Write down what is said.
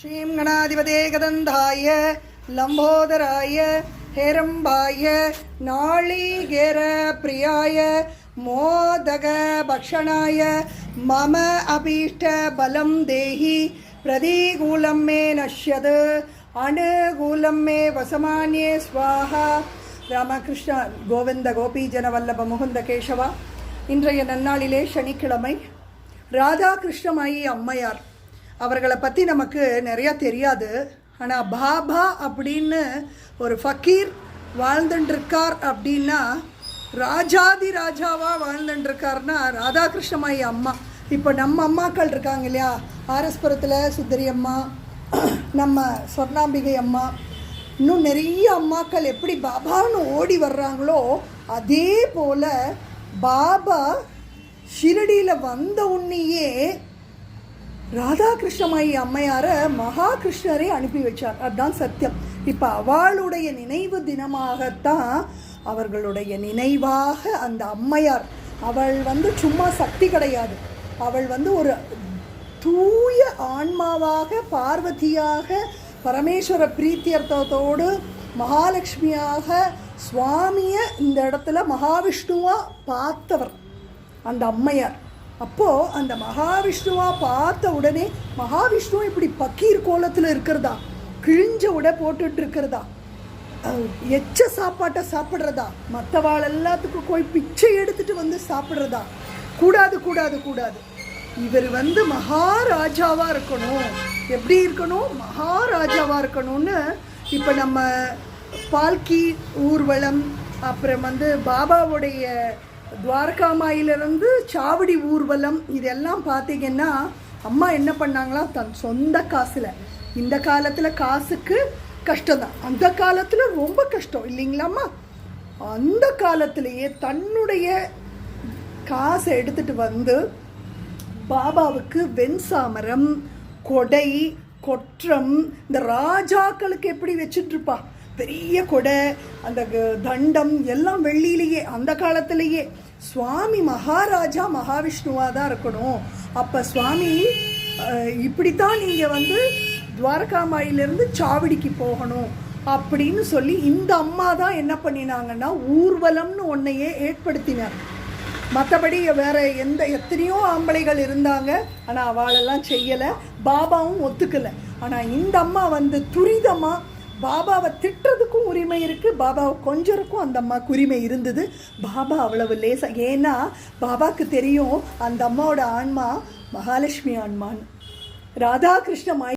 ஸ்ரீம் கணாதிபதே கதந்தாய லம்போதராய ஹேரம்பாய நாளிகேர பிரியாய மோதக பக்ஷணாய மம அபீஷ்ட பலம் தேஹி பிரதிகூலம் மே நஷ்யது அனுகூலம் மே வசமானியே ஸ்வாஹா. ராமகிருஷ்ண கோவிந்த கோபி ஜனவல்லப முகுந்த கேசவா இன்றைய நன்னாளிலே சனிக்கிழமை. ராதாகிருஷ்ணமாயி அம்மையார். அவர்களை பற்றி நமக்கு நிறையா தெரியாது. ஆனால் பாபா அப்படின்னு ஒரு ஃபக்கீர் வாழ்ந்துட்டுருக்கார் அப்படின்னா ராஜாதி ராஜாவாக வாழ்ந்துட்டுருக்காருன்னா ராதாகிருஷ்ணமாயி அம்மா. இப்போ நம்ம அம்மாக்கள் இருக்காங்க இல்லையா? ஆரஸ்புரத்தில் சுந்தரி அம்மா நம்ம சொர்ணாம்பிகை அம்மா. இன்னும் நிறைய அம்மாக்கள் எப்படி பாபான்னு ஓடி வர்றாங்களோ அதே போல் பாபா ஷிரடியில் வந்த உன்னையே ராதாகிருஷ்ணமாயி அம்மையாரை மகா கிருஷ்ணரை அனுப்பி வச்சார். அதுதான் சத்தியம். இப்போ அவளுடைய நினைவு தினமாகத்தான் அவர்களுடைய நினைவாக அந்த அம்மையார் அவள் வந்து சும்மா சக்தி கிடையாது. அவள் வந்து ஒரு தூய ஆன்மாவாக பார்வதியாக பரமேஸ்வர பிரீத்தியர்த்தத்தோடு மகாலட்சுமியாக சுவாமியை இந்த இடத்துல மகாவிஷ்ணுவாக பார்த்தவர். அந்த அம்மையார். அப்போது அந்த மகாவிஷ்ணுவாக பார்த்த உடனே மகாவிஷ்ணு இப்படி பக்கீர் கோலத்தில் இருக்கிறதா? கிழிஞ்ச உடை போட்டுட்டு இருக்கிறதா? எச்ச சாப்பாட்டை சாப்பிட்றதா? மற்றவாள் எல்லாத்துக்கும் போய் பிச்சை எடுத்துட்டு வந்து சாப்பிட்றதா? கூடாது கூடாது கூடாது. இவர் வந்து மகாராஜாவாக இருக்கணும். எப்படி இருக்கணும்? மகாராஜாவாக இருக்கணும்னு இப்போ நம்ம பால்கி ஊர்வலம் அப்புறம் வந்து பாபாவுடைய துவாரகாமாயிலிருந்து சாவடி ஊர்வலம் இதெல்லாம் பார்த்தீங்கன்னா அம்மா என்ன பண்ணாங்களா? தன் சொந்த காசில். இந்த காலத்தில் காசுக்கு கஷ்டம் தான் அந்த காலத்தில் ரொம்ப கஷ்டம் இல்லைங்களாம்மா? அந்த காலத்திலேயே தன்னுடைய காசை எடுத்துட்டு வந்து பாபாவுக்கு வெண்சாமரம் கொடை கொற்றம் இந்த ராஜாக்களுக்கு எப்படி வச்சுட்டு இருப்பா? பெரிய கொடை அந்த க- தண்டம் எல்லாம் வெள்ளியிலேயே அந்த காலத்திலேயே. சுவாமி மகாராஜா மகாவிஷ்ணுவாக தான் இருக்கணும். அப்போ சுவாமி இப்படித்தான் நீங்கள் வந்து துவாரகாமாயிலிருந்து சாவடிக்கு போகணும் அப்படின்னு சொல்லி இந்த அம்மா தான் என்ன பண்ணினாங்கன்னா ஊர்வலம்னு ஒன்றையே ஏற்படுத்தினார். மற்றபடி வேற எந்த எத்தனையோ ஆம்பளைகள் இருந்தாங்க. ஆனால் அவளெல்லாம் செய்யலை. பாபாவும் ஒத்துக்கலை. ஆனால் இந்த அம்மா வந்து துரிதமாக பாபாவை திட்டுறதுக்கும் உரிமை இருக்குது பாபாவை கொஞ்சருக்கும் அந்த அம்மாவுக்கு உரிமை இருந்தது. பாபா அவ்வளவு லேசா ஏன்னா பாபாவுக்கு தெரியும் அந்த அம்மாவோட ஆன்மா மகாலட்சுமி ஆன்மான்னு. ராதாகிருஷ்ண